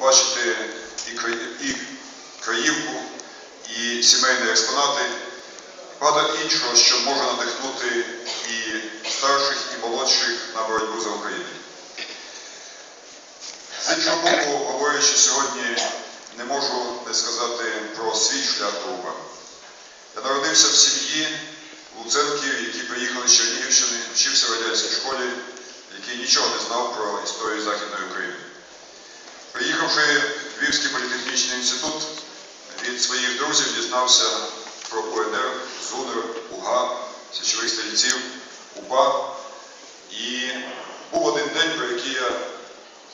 побачити і, краї- і краївку, і сімейні експонати, і багато іншого, що може надихнути і старших, і молодших на боротьбу за Україну. З іншого боку, говорячи сьогодні, не можу не сказати про свій шлях до УПА. Я народився в сім'ї луценків, які приїхали з Чернігівщини, вчився в радянській школі, який нічого не знав про історію Західної України. Приїхавши в Львівський політехнічний інститут, від своїх друзів дізнався про УНР, ЗУНР, УГА, січових стрільців, УПА. І був один день, про який я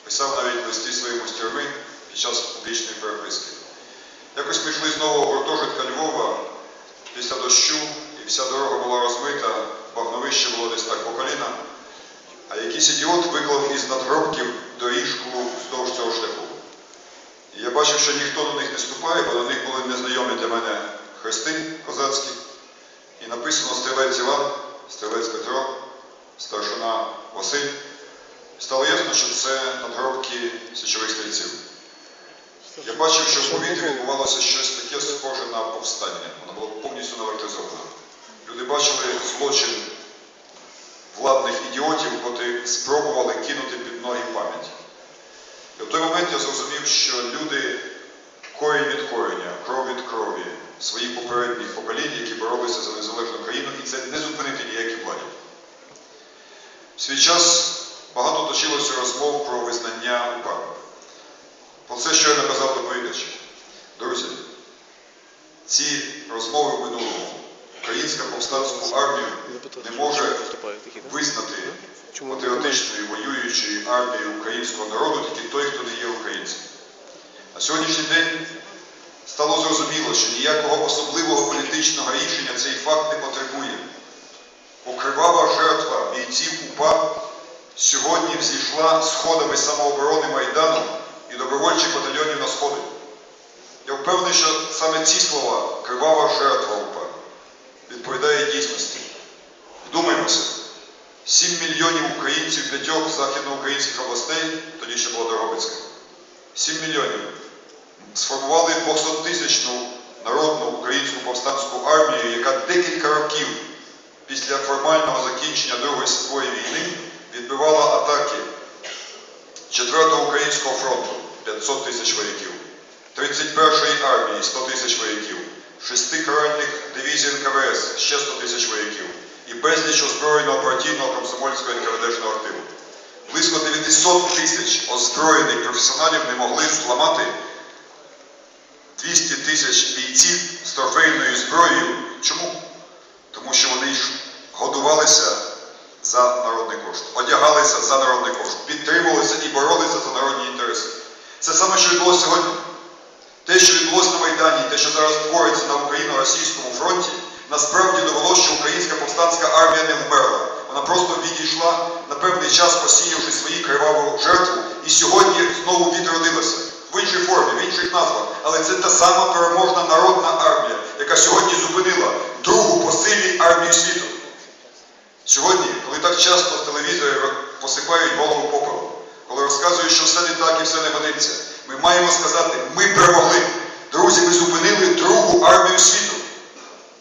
писав навіть листі своєму з під час публічної переписки. Якось ми йшли знову в гуртожитка Львова після дощу, і вся дорога була розмита, багновище було десь так по коліна, а якийсь ідіот виклав із надгробків доріжку вздовж цього шляху. І я бачив, що ніхто до них не ступає, бо на них були незнайомі для мене хрести козацькі. І написано стрілець Іван, стрілець Петро, старшина Василь. Стало ясно, що це надгробки січових стрільців. Я бачив, що в повітрі відбувалося щось таке схоже на повстання. Воно було повністю наелектризовано. Люди бачили злочин владних ідіотів, котрі спробували кинути під ноги пам'ять. І в той момент я зрозумів, що люди корінь від кореня, кров від крові своїх попередніх поколінь, які боролися за незалежну країну, і це не зупинити ніякі владі. В свій час багато точилося розмов про визнання УПА. Про це, що я наказав доповідач. Друзі, ці розмови в минулому. Українська повстанську армію не може визнати патріотичною воюючою армією українського народу тільки той, хто не є українцем. На сьогоднішній день стало зрозуміло, що ніякого особливого політичного рішення цей факт не потребує. Бо кривава жертва бійців УПА сьогодні взійшла сходами самооборони Майдану і добровольчих батальйонів на Сходи. Я впевнений, що саме ці слова кривава жертва УПА відповідає дійсності. Вдумаймося, 7 мільйонів українців п'ятьох західноукраїнських областей, тоді ще була Дрогобицька, 7 мільйонів. Сформували 200-тисячну народну українську повстанську армію, яка декілька років після формального закінчення Другої світової війни відбивала атаки 4-го українського фронту 500 тисяч вояків, 31-ї армії 100 тисяч вояків, 6 каральних дивізій НКВС ще 100 тисяч вояків і безліч озброєного партійного комсомольського НКВДшного активу. Близько 900 тисяч озброєних професіоналів не могли зламати 200 тисяч бійців з трофейною зброєю. Чому? Тому що вони ж годувалися за народний кошт, одягалися за народний кошт, підтримувалися і боролися за народні інтереси. Це саме, що відбулося сьогодні. Те, що відбулося на Майдані, те, що зараз твориться на україно-російському фронті, насправді довело, що українська повстанська армія не вмерла. Вона просто відійшла на певний час, посіявши свої криваву жертву, і сьогодні знову відродилася в іншій формі, в інших назвах. Але це та сама переможна народна армія, яка сьогодні зупинила другу по силі армію світу. Сьогодні, коли так часто в телевізорі посипають голову попелом, коли розказують, що все не так і все не годиться, ми маємо сказати, ми перемогли. Друзі, ми зупинили другу армію світу.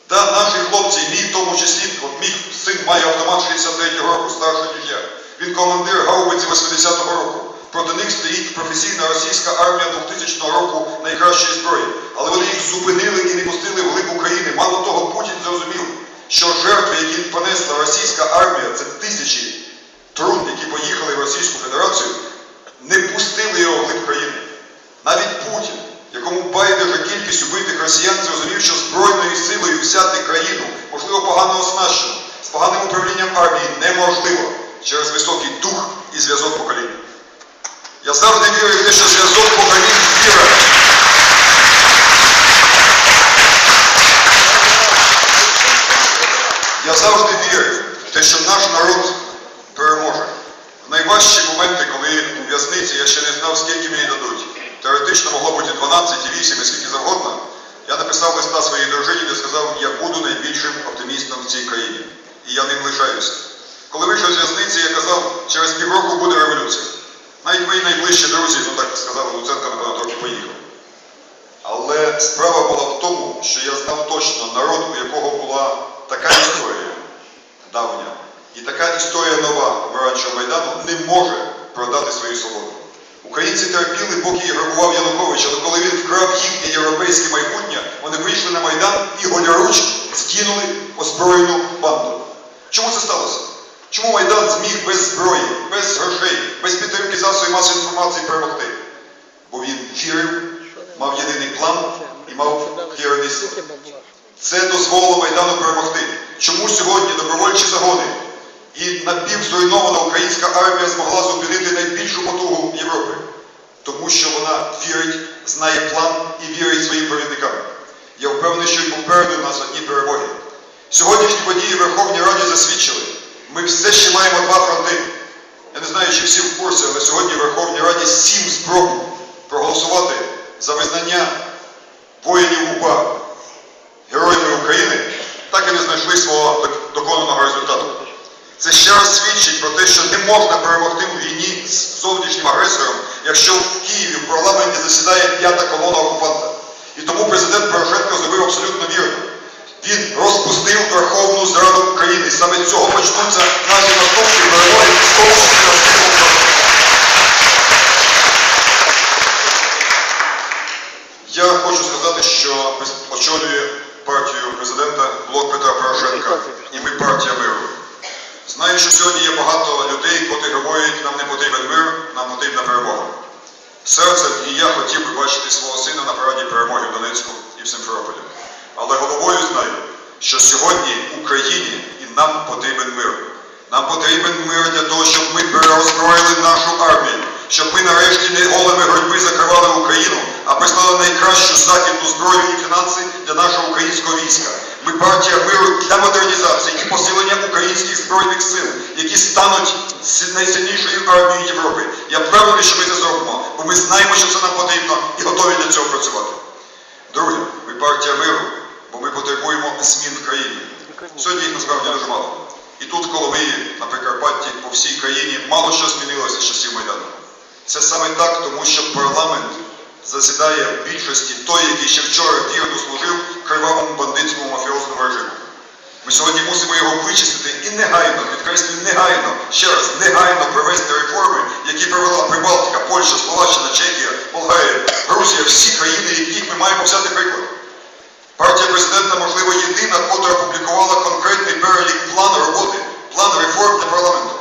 Та наші хлопці, мій в тому числі, от мій син має автомат 63-го року, старший ніж я. Він командир гаубиці 80-го року. Проти них стоїть професійна російська армія 2000 року найкращої зброї. Але вони їх зупинили і не пустили в глиб України. Мало того, Путін зрозумів, що жертви, які понесла російська армія, це тисячі трун, які поїхали в Російську Федерацію, не пустили його в глиб країни. Навіть Путін, якому байдуже кількість убитих росіян, зрозумів, що збройною силою взяти країну, можливо, погано оснащену, з поганим управлінням армії неможливо через високий дух і зв'язок поколінь. Я завжди вірю в те, що зв'язок поколінь віра. Я завжди вірив в те, що наш народ переможе. В найважчі моменти, коли у в'язниці я ще не знав, скільки мені дадуть. Теоретично могло бути 12 і 8 і скільки завгодно. Я написав листа своїй дружині, де сказав, я буду найбільшим оптимістом в цій країні. І я ним лишаюся. Коли вийшов з в'язниці, я казав, через півроку буде революція. Навіть мої найближчі друзі, ну так сказали, Луценко, напевно, трохи поїхав. Але справа була в тому, що я знав точно народ, у якого була така історія давня. І така історія нова Помаранчевого Майдану не може продати свою свободу. Українці терпіли, поки грабував Янукович, але коли він вкрав їхнє європейське майбутнє, вони вийшли на Майдан і голіруч скинули озброєну банду. Чому це сталося? Чому Майдан зміг без зброї, без грошей, без підтримки засобів масової інформації перемогти? Бо він вірив, мав єдиний план і мав єдиний це дозволило Майдану перемогти. Чому сьогодні добровольчі загони і напівзруйнована українська армія змогла зупинити найбільшу потугу Європи? Тому що вона вірить, знає план і вірить своїм провідникам. Я впевнений, що і попереду нас одні перемоги. Сьогоднішні події в Верховній Раді засвідчили, ми все ще маємо два фронти. Я не знаю, чи всі в курсі, але сьогодні в Верховній Раді сім спроб проголосувати за визнання воїнів УПА героями України так і не знайшли свого док- доконаного результату. Це ще раз свідчить про те, що не можна перемогти у війні з зовнішнім агресором, якщо в Києві в парламенті засідає п'ята колона окупанта. І тому президент Порошенко зробив абсолютно вірно. Він розпустив Верховну Зраду України. Саме з цього почнуться наші наступні перемоги, на східному фронті. Я хочу сказати, що очолює партію президента блок Петра Порошенка, і ми партія миру. Знаю, що сьогодні є багато людей, котрі говорять, нам не потрібен мир, нам потрібна перемога. Серцем і я хотів би бачити свого сина на параді перемоги в Донецьку і в Симферополі. Але головою знаю, що сьогодні Україні і нам потрібен мир. Нам потрібен мир для того, щоб ми перероззброїли нашу армію, щоб ми нарешті не голими грудьми закривали Україну, а прислали найкращу західну зброю і фінанси для нашого українського війська. Ми партія миру для модернізації і посилення українських збройних сил, які стануть найсильнішою армією Європи. Я впевнений, що ми це зробимо, бо ми знаємо, що це нам потрібно і готові для цього працювати. Друге, ми партія миру, бо ми потребуємо змін в країні. Сьогодні їх насправді дуже мало. І тут, коло Коломиї, на Прикарпатті, по всій країні мало що змінилося з часів Майдану. Це саме так, тому що парламент засідає в більшості той, який ще вчора вірно служив кривавому бандитському. Ми сьогодні мусимо його вичистити і негайно, підкреслюю, негайно, ще раз, негайно провести реформи, які провела Прибалтика, Польща, Словаччина, Чехія, Болгарія, Грузія, всі країни, яких ми маємо взяти приклад. Партія президента, можливо, єдина, котра опублікувала конкретний перелік план роботи, план реформ для парламенту.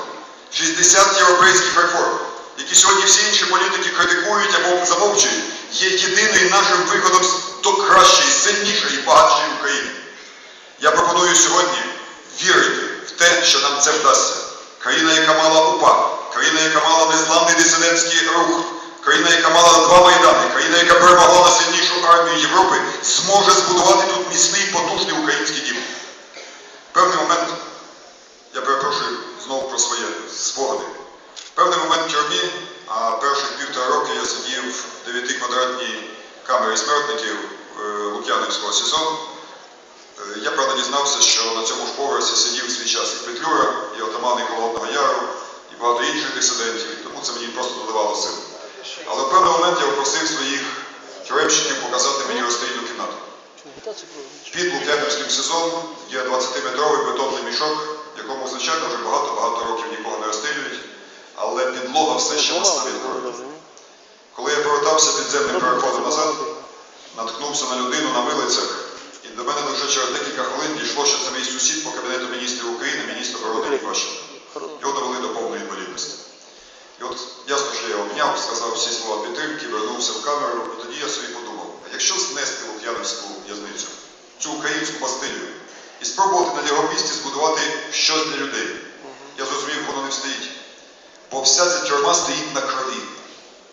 60 європейських реформ, які сьогодні всі інші політики критикують або замовчують, є єдиним нашим виходом до кращої, сильнішої, багатшої України. Я пропоную сьогодні вірити в те, що нам це вдасться. Країна, яка мала УПА, країна, яка мала незламний дисидентський рух, країна, яка мала два майдани, країна, яка перемогла на сильнішу армію Європи, зможе збудувати тут міцний, потужний український дім. Певний момент, я перепрошую знову про свої спогади. Певний момент в тюрмі, а перших півтора роки я сидів в 9 квадратній камері смертників е, Лук'янівського СІЗО. Е, Я правда дізнався, що на цьому ж поверсі сидів свій час і Петлюра, і отамани Холодного Яру, і багато інших дисидентів, і тому це мені просто додавало сил. Але в певний момент я попросив своїх тюремщиків показати мені розстрільну кімнату. Під Лук'янівським СИЗО є 20-метровий бетонний мішок, якому, звичайно, вже багато-багато років нікого не розстрілюють, але підлога все ще на столі. Коли я повертався підземним переходом назад, наткнувся на людину на милицях, і до мене лише через декілька хвилин дійшло, що це мій сусід по Кабінету міністрів України, міністр оборони Німеччини. Його довели до повної інвалідності. І от ясно, що я обняв, сказав всі слова підтримки, вернувся в камеру, і тоді я собі подумав, а якщо знести Лук'янівську в'язницю, цю українську бастилію, і спробувати на його місці збудувати щось для людей, я зрозумів, воно не встоїть. Бо вся ця тюрма стоїть на крові,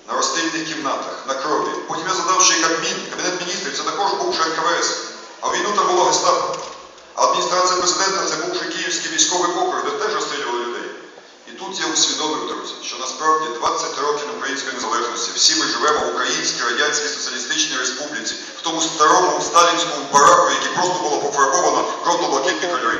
на розстрільних кімнатах, на крові. Потім я задав ще й Кабмін, Кабінет міністрів, це також бувши НКВС. А війну там було гестапо. А адміністрація президента це бувши Київський військовий округ, де теж розстрілювали людей. І тут я усвідомив, друзі, що насправді 20 років української незалежності всі ми живемо в Українській Радянській Соціалістичній Республіці, в тому старому сталінському бараку, який просто було пофарбовано жовто-блакитні кольори.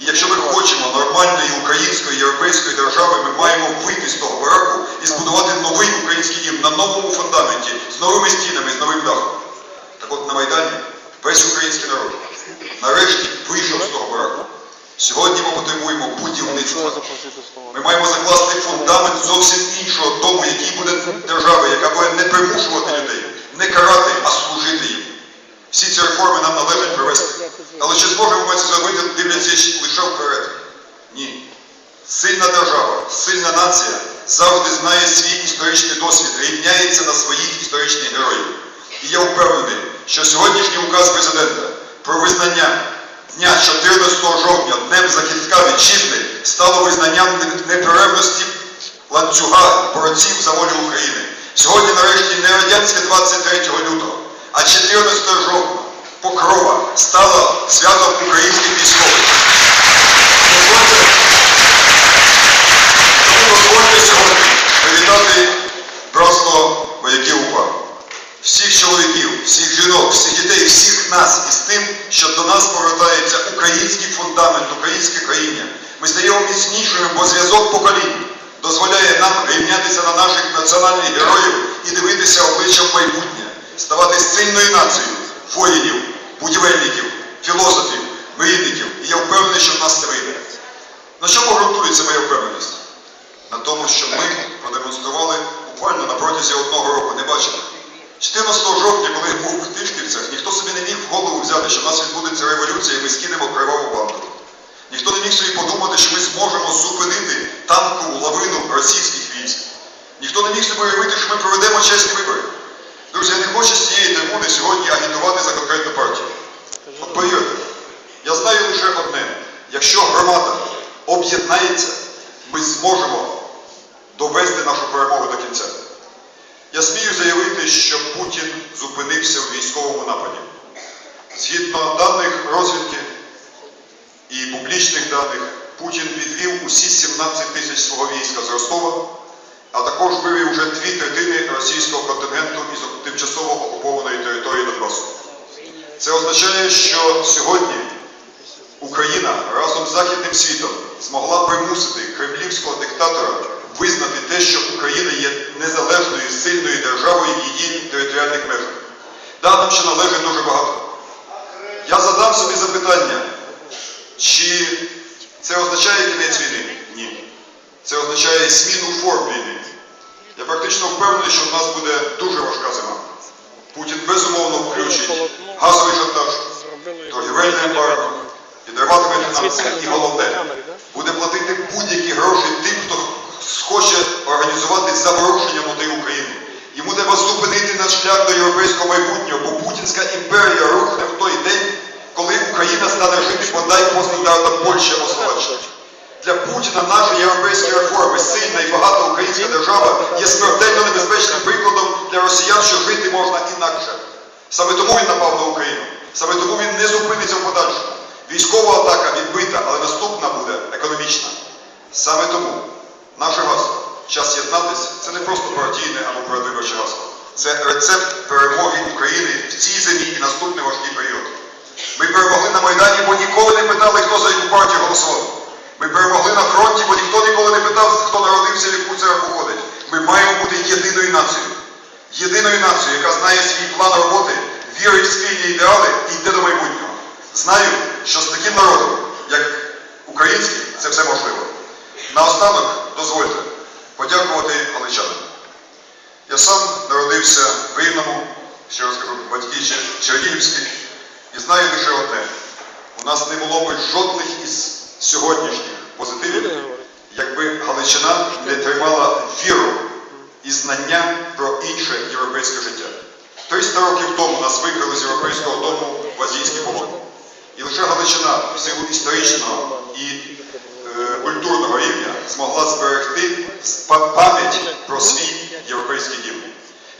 І якщо ми хочемо нормальної української європейської держави, ми маємо вийти з того бараку і збудувати новий український дім на новому фундаменті, з новими стінами, з новим дахом. Так от на Майдані весь український народ нарешті вийшов з того бараку. Сьогодні ми потребуємо будівництва. Ми маємо закласти фундамент зовсім іншого дому, який буде держави, яка буде не примушувати людей, не карати, а служити їм. Всі ці реформи нам належить провести. Але чи зможемо ми це зробити, дивлячись лише вперед? Ні. Сильна держава, сильна нація завжди знає свій історичний досвід, рівняється на своїх історичних героїв. І я впевнений, що сьогоднішній указ президента про визнання дня 14 жовтня Днем захисника вітчизни стало визнанням неперервності ланцюга борців за волю України. Сьогодні, нарешті, не радянське 23 лютого, а 14 жовтня Покрова стала святом українських військових. Дозвольте тому дозвольте сьогодні привітати братство вояків УПА. Всіх чоловіків, всіх жінок, всіх дітей, всіх нас із тим, що до нас повертається український фундамент, українське країна. Ми стаємо міцнішими, бо зв'язок поколінь дозволяє нам рівнятися на наших національних героїв і дивитися обличчям в майбутнє, ставати сильною нацією воїнів, будівельників, філософів, мрійників. І я впевнений, що в нас це вийде. На чому ґрунтується моя впевненість? На тому, що ми продемонстрували буквально на протязі одного року, не бачили. 14 жовтня, коли був в Тишківцях, ніхто собі не міг в голову взяти, що в нас відбудеться революція і ми скинемо криваву банду. Ніхто не міг собі подумати, що ми зможемо зупинити танкову лавину російських військ. Ніхто не міг собі уявити, що ми проведемо чесні вибори. Друзі, я не хочу з цієї трибуни сьогодні агітувати за конкретну партію. От повірте, я знаю лише одне: якщо громада об'єднається, ми зможемо довести нашу перемогу до кінця. Я смію заявити, що Путін зупинився в військовому нападі. Згідно даних розвідки і публічних даних, Путін відвів усі 17 тисяч свого війська з Ростова, а також вивів вже дві третини російського контингенту із тимчасово окупованої території Донбасу. Це означає, що сьогодні Україна разом з Західним світом змогла примусити кремлівського диктатора визнати те, що Україна є незалежною сильною державою її територіальних межах. Да, нам ще належить дуже багато. Я задам собі запитання, чи це означає кінець війни? Ні. Це означає зміну форм війни. Я практично впевнений, що в нас буде дуже важка зима. Путін безумовно включить газовий шантаж, торгівельне ембарго, підриватиме фінанси і головне, буде платити будь-які гроші тим, хто схоче організувати заворушення внутрі України. Йому треба зупинити наш шлях до європейського майбутнього, бо Путінська імперія рухне в той день, коли Україна стане жити подай по стандартам Польщі або Словаччини. Для Путіна наші європейські реформи, сильна і багата українська держава є смертельно небезпечним прикладом для росіян, що жити можна інакше. Саме тому він напав на Україну. Саме тому він не зупиниться в подальшому. Військова атака відбита, але наступна буде економічна. Саме тому наше гасло час єднатися це не просто партійне або передвиборче гасло. Це рецепт перемоги України в цій зимі і наступний важкий період. Ми перемогли на Майдані, бо ніколи не питали, хто за яку партію голосував. Ми перемогли на фронті, бо ніхто ніколи не питав, хто народився, в яку церкву ходить. Ми маємо бути єдиною нацією. Єдиною нацією, яка знає свій план роботи, вірить в спільні ідеали і йде до майбутнього. Знаю, що з таким народом, як український, це все можливо. Наостанок дозвольте подякувати галичанам. Я сам народився в Рівному, ще раз кажу, батьки Чер- Чернігівські, і знаю лише одне. У нас не було б жодних із сьогоднішніх позитивів, якби Галичина не тримала віру і знання про інше європейське життя. 300 років тому нас викрили з європейського дому в азійський полон. І лише Галичина в силу історичного і е, культурного рівня змогла зберегти пам'ять про свій європейський дім.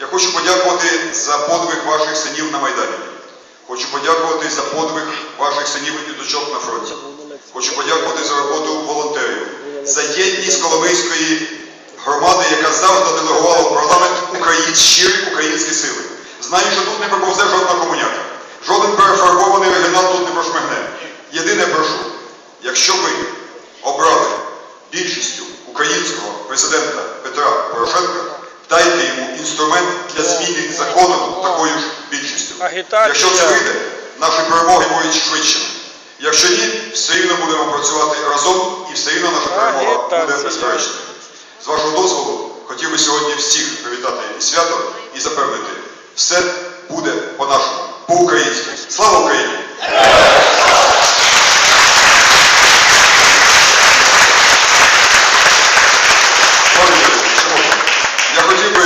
Я хочу подякувати за подвиг ваших синів на Майдані. Хочу подякувати за подвиг ваших синів і дочок на фронті. Хочу подякувати за роботу за єдність Коломийської громади, яка завжди делегувала в парламент Україн, щирі українські сили. Знаю, що тут не проповзе жодна комуняка. Жоден перефарбований оригінал тут не прошмигне. Єдине прошу, якщо ви обрали більшістю українського президента Петра Порошенка, дайте йому інструмент для зміни закону. Агітація. Якщо це вийде, наші перемоги будуть швидшими. Якщо ні, все рівно будемо працювати разом і все рівно наша перемога буде безперечною. З вашого дозволу хотів би сьогодні всіх привітати і свято і запевнити, все буде по-нашому, по-українськи. Слава Україні! Я хотів би,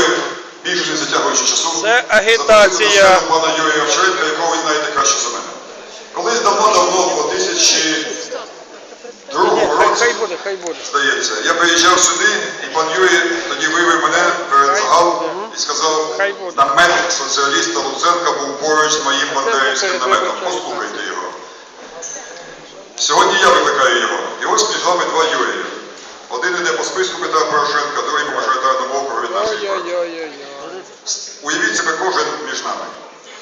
більше не затягуючи часу, Це агітація. пана Юрія Овчаренка, якого ви знаєте краще за мене. Колись давно-давно, у 2002 Ні, хай, році, хай буде, здається, я приїжджав сюди, і пан Юрій тоді вивів мене перед загал і сказав, наметник соціаліста Луценка був поруч з моїм бандерівським наметом. Послухайте його. Сьогодні я викликаю його. І ось між вами два Юрії. Один іде по списку Петра Порошенка, другий по мажоритарному округу від нашої партії. Уявіть себе кожен між нами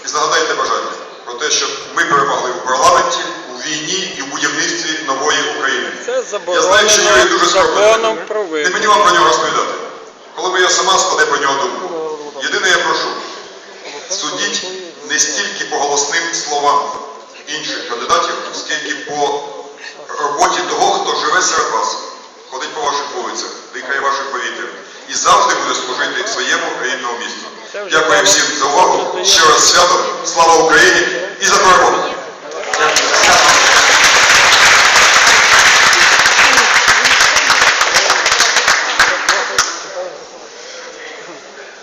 і загадайте бажання про те, щоб ми перемогли у парламенті, у війні і у будівництві нової України. Це Я знаю, що Юрій дуже заборонено скромний. Не мені вам про нього розповідати. Коли моя сама складе про нього думку. Єдине я прошу, судіть не стільки по голосним словам інших кандидатів, скільки по роботі того, хто живе серед вас, ходить по ваших вулицях, дихає ваших повітря і завжди буде служити своєму рідному місту. Дякую всім за увагу. Ще раз свято. Слава Україні і за перемогу!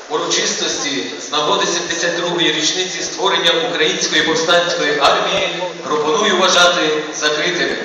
Урочистості з нагоди 72-ї річниці створення Української повстанської армії пропоную вважати закритими.